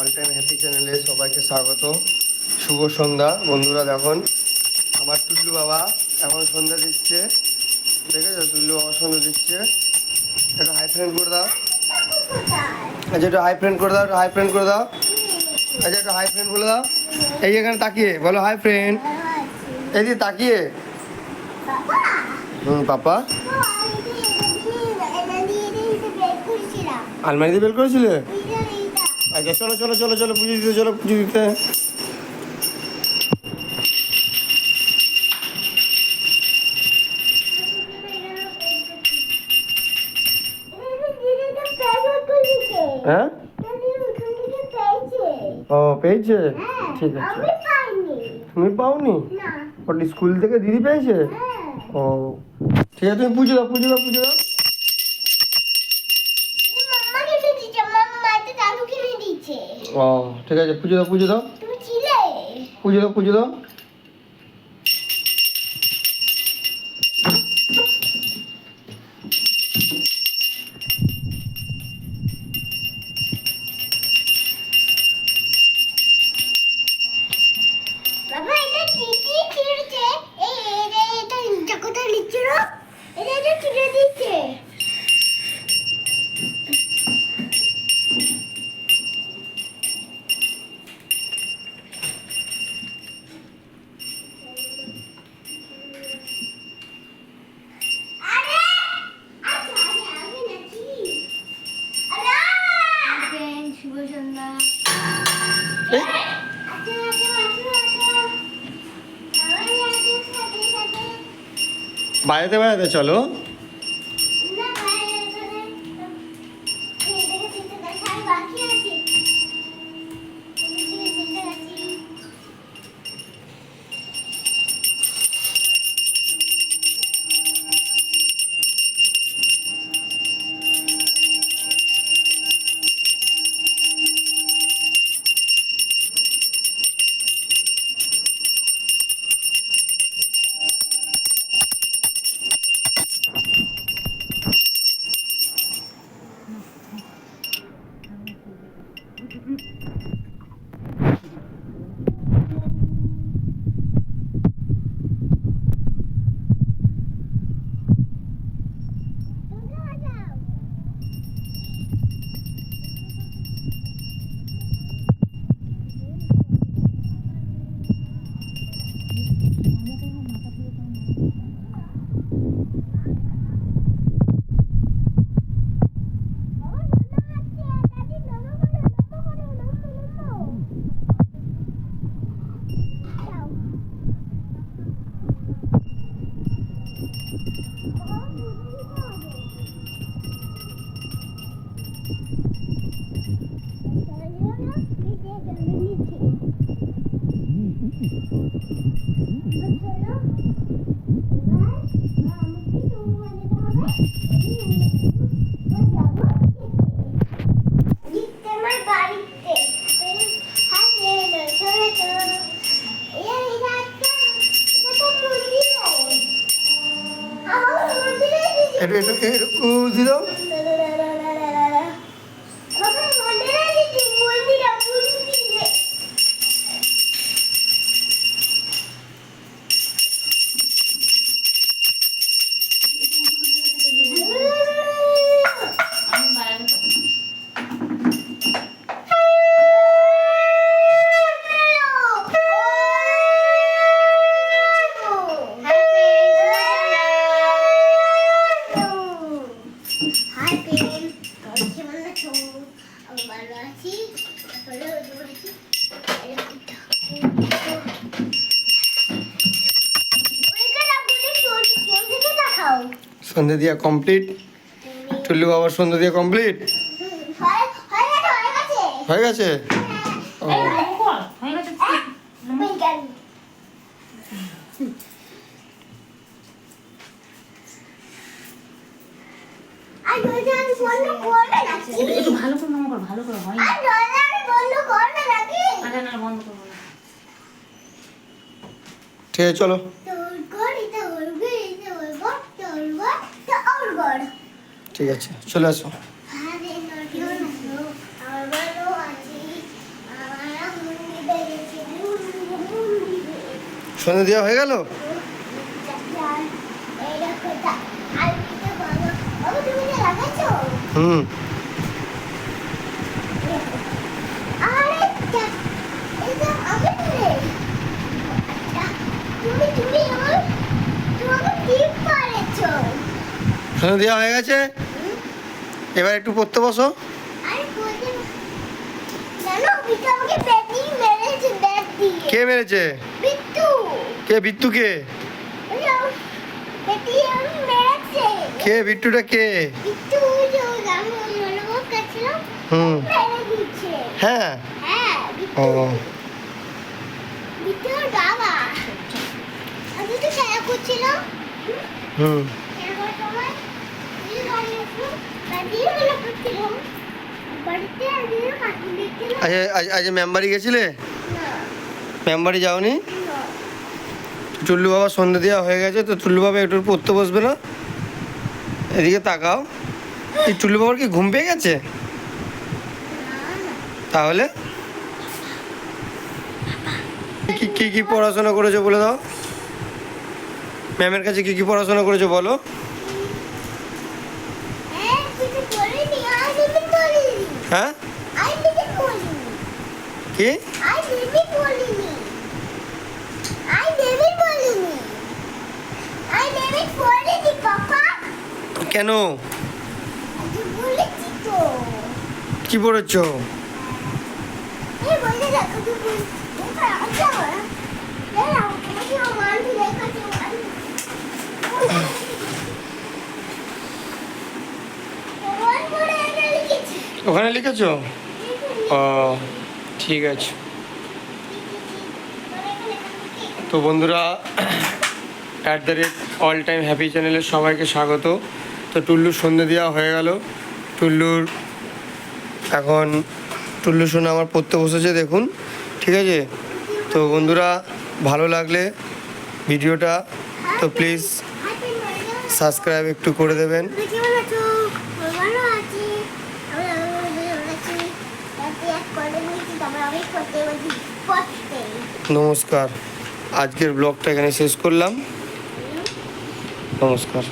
All time happy চ্যানেলে সবাইকে স্বাগত শুভ সন্ধ্যা। বন্ধুরা দেখুন আমার টুল্লু বাবা এখন সন্ধ্যা দিচ্ছে। দেখেছ? টুল্লু বাবা সন্ধ্যা দিচ্ছে। একটু হাই ফ্রেন্ড করে দাও। আচ্ছা একটু হাই ফ্রেন্ড করে দাও একটু হাই ফ্রেন্ড করে দাও। আচ্ছা একটু হাই ফ্রেন্ড বলে দাও। এই এখানে তাকিয়ে বলো হাই ফ্রেন্ড এই যে তাকিয়ে। হুম পাপা। আলমারি দিয়ে বের করেছিলে? আচ্ছা চলো চলো চলো চলো পুজো দিতে চলো পুজো দিতে। হ্যাঁ? ও পেয়েছে? ঠিক আছে। তুমি পাওনি? ওটা স্কুল থেকে দিদি পেয়েছে? ও ঠিক আছে তুমি পুজো দাও পুজো দাও পুজো দাও। ও ঠিক আছে পুজো দাও পুজো দাও। পুজো দাও পুজো দাও। বাড়িতে বেড়াতে চলো। 이제 며느리 집. একটু এটাকে একটু দিয়ে সন্ধে দিয়া কমপ্লিট টুল্লু বাবার সন্ধে দিয়া কমপ্লিট হয়ে গেছে? হয়ে গেছে গেছে ও। বিজ্ঞান আর দরজা আমি বন্ধ করবে নাকি একটু ভালো করে মামা কর ভালো করে না আর দরজা আমি বন্ধ করবে নাকি না বন্ধ করব ঠিক আছে চলো। ঠিক আছে চলে আসো। সন্ধে দেওয়া হয়ে গেল? হুম। সন্ধে দেওয়া হয়ে গেছে? এবার একটু পড়তে বসো। দিয়ে। মেরেছে? কে? বিট্টু কে? কে? বিট্টুটা কে? হুম। হ্যাঁ। হ্যাঁ ও। হুম। মেম্বারি গেছিলে? মেম্বারি যাওনি? না টুল্লু বাবা সন্ধে দেওয়া হয়ে গেছে, তো টুল্লু বাবা একটু পড়তে বসবে না? এদিকে তাকাও। এই টুল্লু বাবার কি ঘুম পেয়ে গেছে? তাহলে? কি কি কি পড়াশোনা করেছ বলে দাও। ম্যামের কাছে কি কি পড়াশোনা করেছ বলো? বলিনি পাপা কেন? কি পড়েছো এই বলে দেখো তুই বল দেখা আচ্ছা দাঁড়া আমাকে আমার দেখাচ্ছি ওয়ান পড়ে এটা লিখেছি ওখানে লিখেছো? ও, ঠিক আছে। তো বন্ধুরা at the rate all time happy চ্যানেলের সবাইকে স্বাগত। তো টুল্লুর সন্ধে দেওয়া হয়ে গেল। টুল্লুর এখন টুল্লু শোনা আমার পড়তে বসেছে, দেখুন। ঠিক আছে? তো বন্ধুরা, ভালো লাগলে ভিডিওটা, তো প্লিজ সাবস্ক্রাইব একটু করে দেবেন তুমি কেমন আছো ভালো আছি আমি ভালো আছি রাতে এক করে নিয়েছি তারপর আমি করতে বলছি পড়তে নমস্কার। আজকের ব্লগটা এখানে শেষ করলাম। নমস্কার।